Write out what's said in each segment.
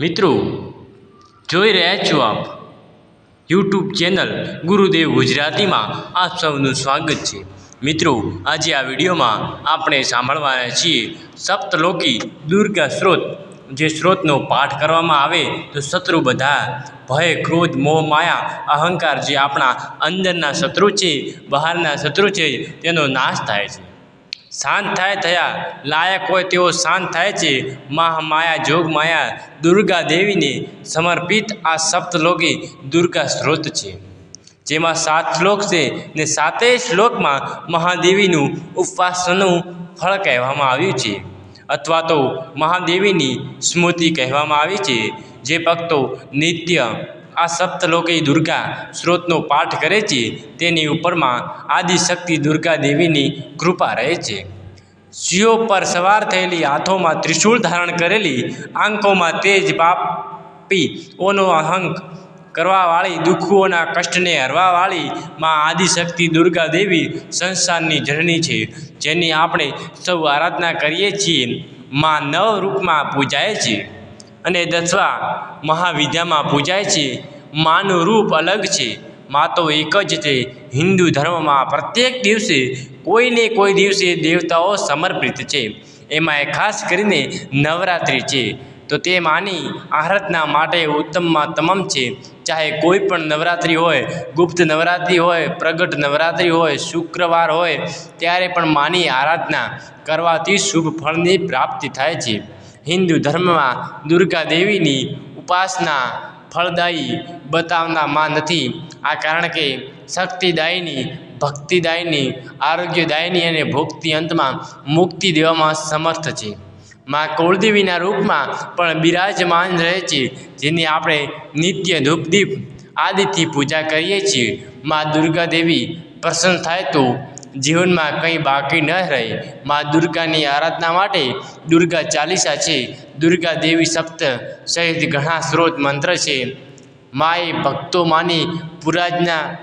મિત્રો, જોઈ રહ્યા છો આપ? યુટ્યુબ ચેનલ ગુરુદેવ ગુજરાતીમાં આપ સૌનું સ્વાગત છે. મિત્રો, આજે આ વિડીયોમાં આપણે સાંભળવાના છીએ સપ્તલોકી દુર્ગા સ્ત્રોત જે સ્ત્રોતનો પાઠ કરવામાં આવે તો શત્રુ બધા ભય, ક્રોધ, મોહ, માયા, અહંકાર જે આપણા અંદરના શત્રુ છે, બહારના શત્રુ છે, તેનો નાશ થાય છે. શાંત થાય થયા. લાયક હોય તેઓ શાંત થાય છે. મહામાયા જોગ માયા દુર્ગા દેવીને સમર્પિત આ સપ્તલોકી દુર્ગા સ્ત્રોત છે. જેમાં સાત શ્લોક છે ને સાતેય શ્લોકમાં મહાદેવીનું ઉપવાસનું ફળ કહેવામાં આવ્યું છે. અથવા તો મહાદેવીની સ્મૃતિ કહેવામાં આવી છે. જે ભક્તો નિત્ય આ સપ્તલોકી દુર્ગા સ્ત્રોતનો પાઠ કરે છે, તેની ઉપરમાં આદિશક્તિ દુર્ગા દેવીની કૃપા રહે છે. સિંહો પર સવાર થયેલી હાથોમાં ત્રિશૂળ ધારણ કરેલી આંખોમાં તેજ પાપી ઓનો અહંક કરવાવાળી, દુઃખોના કષ્ટને હરવાવાળી માં આદિશક્તિ દુર્ગા દેવી સંસારની જનની છે, જેની આપણે સૌ આરાધના કરીએ છીએ. માં નવ રૂપમાં પૂજાય છે. અને દસવા મહાવિદ્યામાં પૂજાય છે. માનું રૂપ અલગ છે. માં તો એક જ છે. હિન્દુ ધર્મમાં પ્રત્યેક દિવસે કોઈને કોઈ દિવસે દેવતાઓ સમર્પિત છે. એમાં ખાસ કરીને નવરાત્રિ છે. તો તે માની આરાધના માટે ઉત્તમમાં તમામ છે. ચાહે કોઈ પણ નવરાત્રિ હોય, ગુપ્ત નવરાત્રિ હોય, પ્રગટ નવરાત્રિ હોય, શુક્રવાર હોય, ત્યારે પણ માની આરાધના કરવાથી શુભ ફળની પ્રાપ્તિ થાય છે. હિન્દુ ધર્મમાં દુર્ગા દેવીની ઉપાસના ફળદાયી બતાવના માં નથી. આ કારણ કે શક્તિદાયીની, ભક્તિદાયીની, આરોગ્યદાયની અને ભોગતી અંતમાં મુક્તિ દેવામાં સમર્થ છે. માં કુળદેવીના રૂપમાં પણ બિરાજમાન રહે છે, જેની આપણે નિત્ય ધૂપદીપ આદિથી પૂજા કરીએ છીએ. માં દુર્ગા દેવી પ્રસન્ન થાય તો જીવનમાં કંઈ બાકી ન રહે. મા દુર્ગાની આરાધના માટે દુર્ગા ચાલીસા છે. દુર્ગા દેવી સપ્ત સહિત ઘણા સ્ત્રોત મંત્ર છે. માએ ભક્તો માની પુરાજના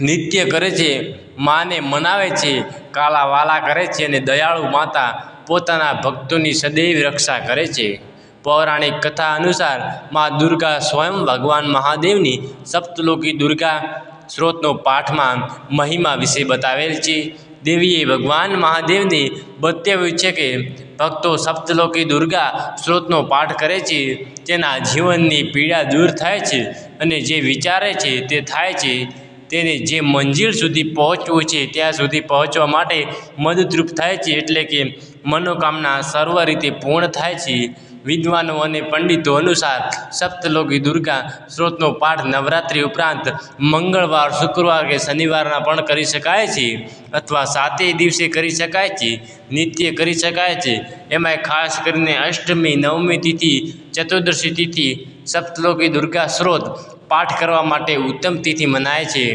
નિત્ય કરે છે. માને મનાવે છે. કાલા વાલા કરે છે અને દયાળુ માતા પોતાના ભક્તોની સદૈવ રક્ષા કરે છે. પૌરાણિક કથા અનુસાર મા દુર્ગા સ્વયં ભગવાન મહાદેવની સપ્તલોકી દુર્ગા સ્ત્રોતનો પાઠમાં મહિમા વિશે બતાવેલ છે. દેવીએ ભગવાન મહાદેવને બતાવ્યું છે કે ભક્તો સપ્તલોકી દુર્ગા સ્ત્રોતનો પાઠ કરે છે. તેના જીવનની પીડા દૂર થાય છે અને જે વિચારે છે તે થાય છે. તેને જે મંજિલ સુધી પહોંચવું છે ત્યાં સુધી પહોંચવા માટે મદદરૂપ થાય છે એટલે કે મનોકામના સર્વ રીતે પૂર્ણ થાય છે. વિદ્વાનો અને પંડિતો અનુસાર સપ્તલોકી દુર્ગા સ્ત્રોતનો પાઠ નવરાત્રિ ઉપરાંત મંગળવાર, શુક્રવાર કે શનિવારના પણ કરી શકાય છે અથવા સાતેય દિવસે કરી શકાય છે, નિત્ય કરી શકાય છે. એમાંય ખાસ કરીને અષ્ટમી, નવમી તિથિ, ચતુર્દશી તિથિ, સપ્તલોકી દુર્ગા સ્ત્રોત પાઠ કરવા માટે ઉત્તમ તિથિ મનાય છે.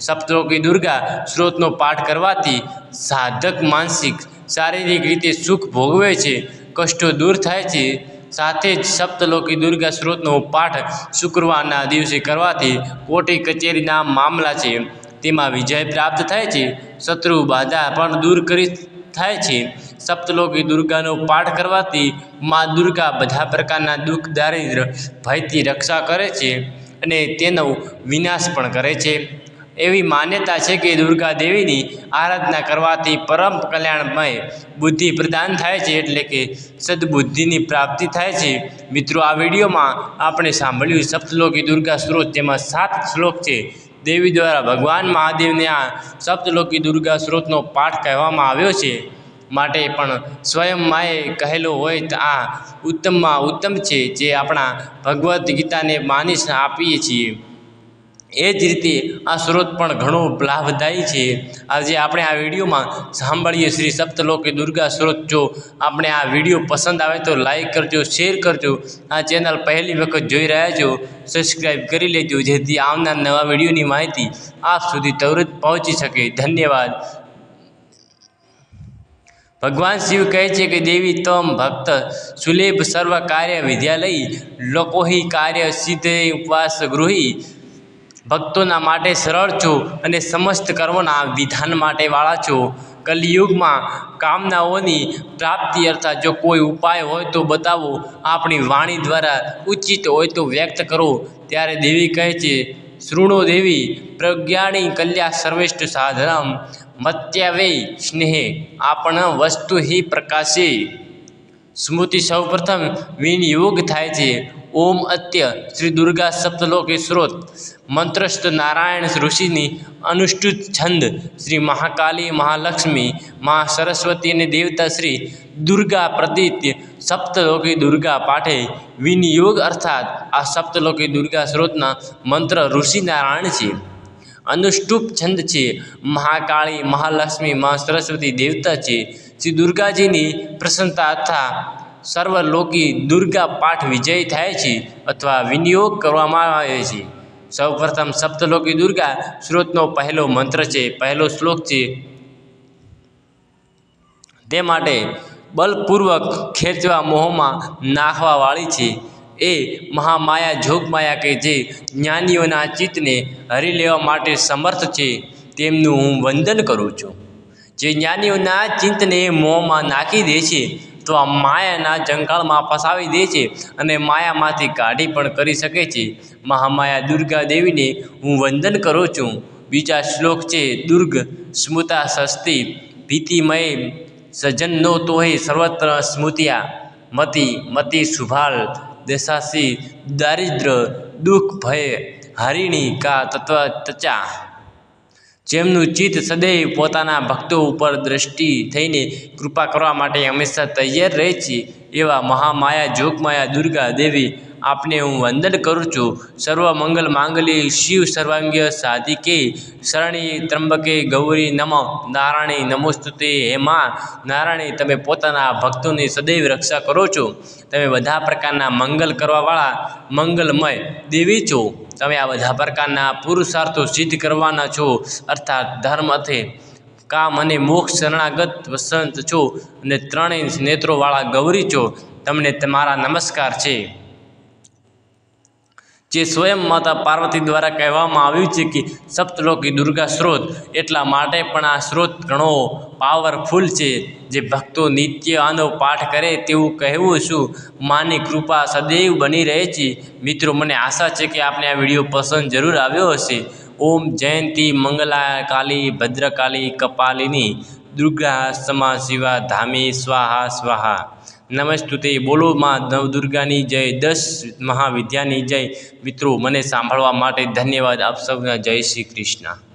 સપ્તલોકી દુર્ગા સ્ત્રોતનો પાઠ કરવાથી સાધક માનસિક, શારીરિક રીતે સુખ ભોગવે છે, કષ્ટો દૂર થાય છે સાથે જ સપ્તલોકી દુર્ગા સ્ત્રોતનો પાઠ શુક્રવારના દિવસે કરવાથી કોટી કચેરીના મામલા છે. તેમાં વિજય પ્રાપ્ત થાય છે, શત્રુ બાધા પણ દૂર કરી થાય છે. સપ્તલોકી દુર્ગાનો પાઠ કરવાથી મા દુર્ગા બધા પ્રકારના દુઃખ, દારિદ્ર, ભયથી રક્ષા કરે છે અને તેનો વિનાશ પણ કરે છે. એવી માન્યતા છે કે દુર્ગા દેવીની આરાધના કરવાથી પરમ કલ્યાણમય બુદ્ધિ પ્રદાન થાય છે એટલે કે સદબુદ્ધિની પ્રાપ્તિ થાય છે. મિત્રો, આ વિડીયોમાં આપણે સાંભળ્યું સપ્તલોકી દુર્ગા સ્ત્રોત, જેમાં સાત શ્લોક છે. દેવી દ્વારા ભગવાન મહાદેવને આ સપ્તલોકી દુર્ગા સ્ત્રોતનો પાઠ કહેવામાં આવ્યો છે. માટે પણ સ્વયં માએ કહેલો હોય તો આ ઉત્તમમાં ઉત્તમ છે, જે આપણા ભગવદ્ ગીતાને માનીશ આપીએ છીએ. એ જ રીતે આ સ્ત્રોત પણ ઘણો લાભદાયી છે. આજે આપણે આ વિડીયોમાં સાંભળીએ શ્રી સપ્તલોકી દુર્ગા સ્ત્રોત જો આપણે આ વીડિયો પસંદ આવે તો લાઈક કરજો, શેર કરજો. આ ચેનલ પહેલી વખત જોઈ રહ્યા છો સબસ્ક્રાઈબ કરી લેજો, જેથી આવનાર નવા વિડીયોની માહિતી આપ સુધી તરત પહોંચી શકે. ધન્યવાદ. ભગવાન શિવ કહે છે કે, દેવી તમ ભક્ત સુલેભ સર્વ કાર્ય વિદ્યાલય લોકોહી કાર્ય સિદ્ધે ઉપવાસ ગૃહી ભક્તોના માટે સરળ છું અને સમસ્ત કર્મોના વિધાન માટે વાળા છો. કલિયુગમાં કામનાઓની પ્રાપ્તિ અર્થાત જો કોઈ ઉપાય હોય તો બતાવો. આપણી વાણી દ્વારા ઉચિત હોય તો વ્યક્ત કરો. ત્યારે દેવી કહે છે, શૃણો દેવી, પ્રજ્ઞાની કલ્યા સર્વેષ્ઠ સાધનમ, મત્યાવે સ્નેહે, આપણ વસ્તુ હિ પ્રકાશે. સ્મૃતિ સૌપ્રથમ વિનિયોગ થાય છે. ઓમ અત્ય શ્રી દુર્ગા સપ્તલોકે સ્રોત. મંત્રસ્થ નારાયણ ઋષિની અનુષ્ઠુત છંદ શ્રી મહાકાલી મહાલક્ષ્મી મહા સરસ્વતી અને દેવતા શ્રી દુર્ગા પ્રતિત્ય સપ્તલોકી દુર્ગા પાઠે વિનિયોગ અર્થાત આ સપ્તલોકી દુર્ગા સ્ત્રોતના મંત્ર ઋષિ નારાયણ છે. અનુષ્ટુપ છંદ છે, મહાકાળી મહાલક્ષ્મી મા સરસ્વતી દેવતા છે. શ્રી દુર્ગાજીની પ્રસન્નતા તથા સર્વલોકી દુર્ગા પાઠ વિજય થાય છે અથવા વિનિયોગ કરવામાં આવે છે. સૌપ્રથમ સપ્તલોકી દુર્ગા સ્ત્રોતનો પહેલો મંત્ર છે. પહેલો શ્લોક છે, તે માટે બલપૂર્વક ખેંચવા મોહમાં નાખવાવાળી છે. એ મહામાયા જોગમાયા કે જે જ્ઞાનીઓના ચિત્તને હરી લેવા માટે સમર્થ છે, તેમનું હું વંદન કરું છું. જે જ્ઞાનીઓના ચિત્તને મોંમાં નાખી દે છે તો આ માયાના જંકાળમાં ફસાવી દે છે અને માયામાંથી કાઢી પણ કરી શકે છે. મહામાયા દુર્ગા દેવીને હું વંદન કરું છું. બીજા શ્લોક છે, દુર્ગ સ્મૃતા સસ્તી, ભીતિમય સજ્જનનો તોહે સર્વત્ર સ્મૃતિયા, મતિ મતિ શુભાલ દેશાસી, દારિદ્ર, દુઃખ ભય, હરિણી કા તત્વ તચા જેમનું ચિત્ત સદૈવ પોતાના ભક્તો ઉપર દ્રષ્ટિ થઈને કૃપા કરવા માટે હંમેશા તૈયાર રહે છે, એવા મહામાયા જોગમાયા દુર્ગા દેવી આપને હું વંદન કરું છું. સર્વ મંગલ માંગલી શિવ સર્વાંગ્ય સાધિકે શરણી ત્રંબકે ગૌરી નમ. નારાયણી નમોસ્તુતે હે માં નારાયણી, તમે પોતાના ભક્તોની સદૈવ રક્ષા કરો છો. તમે બધા પ્રકારના મંગલ કરવાવાળા મંગલમય દેવી છો. તમે આ બધા પ્રકારના પુરુષાર્થો સિદ્ધ કરવાના છો, અર્થાત ધર્મ અર્થે કામ અને મોક્ષ શરણાગત વસંત છો અને ત્રણેય નેત્રોવાળા ગૌરી છો, તમને તમારા નમસ્કાર છે. જે સ્વયં માતા પાર્વતી દ્વારા કહેવામાં આવ્યું છે કે સપ્તલોકી દુર્ગા સ્ત્રોત એટલા માટે પણ આ સ્ત્રોત ઘણો પાવરફુલ છે. જે ભક્તો નિત્ય આનો પાઠ કરે તેવું કહેવું છું. માની કૃપા સદૈવ બની રહે છે. મિત્રો, મને આશા છે કે આપને આ વીડિયો પસંદ જરૂર આવ્યો હશે. ઓમ જયંતી મંગલા કાલી ભદ્રકાલી કપાલિની. દુર્ગા સમા શિવા ધામી સ્વાહા સ્વાહા. નમસ્તુતે, બોલો માં નવદુર્ગાની જય, દસ મહાવિદ્યાની જય. મિત્રો, મને સાંભળવા માટે ધન્યવાદ. આપ સૌના જય શ્રી કૃષ્ણ.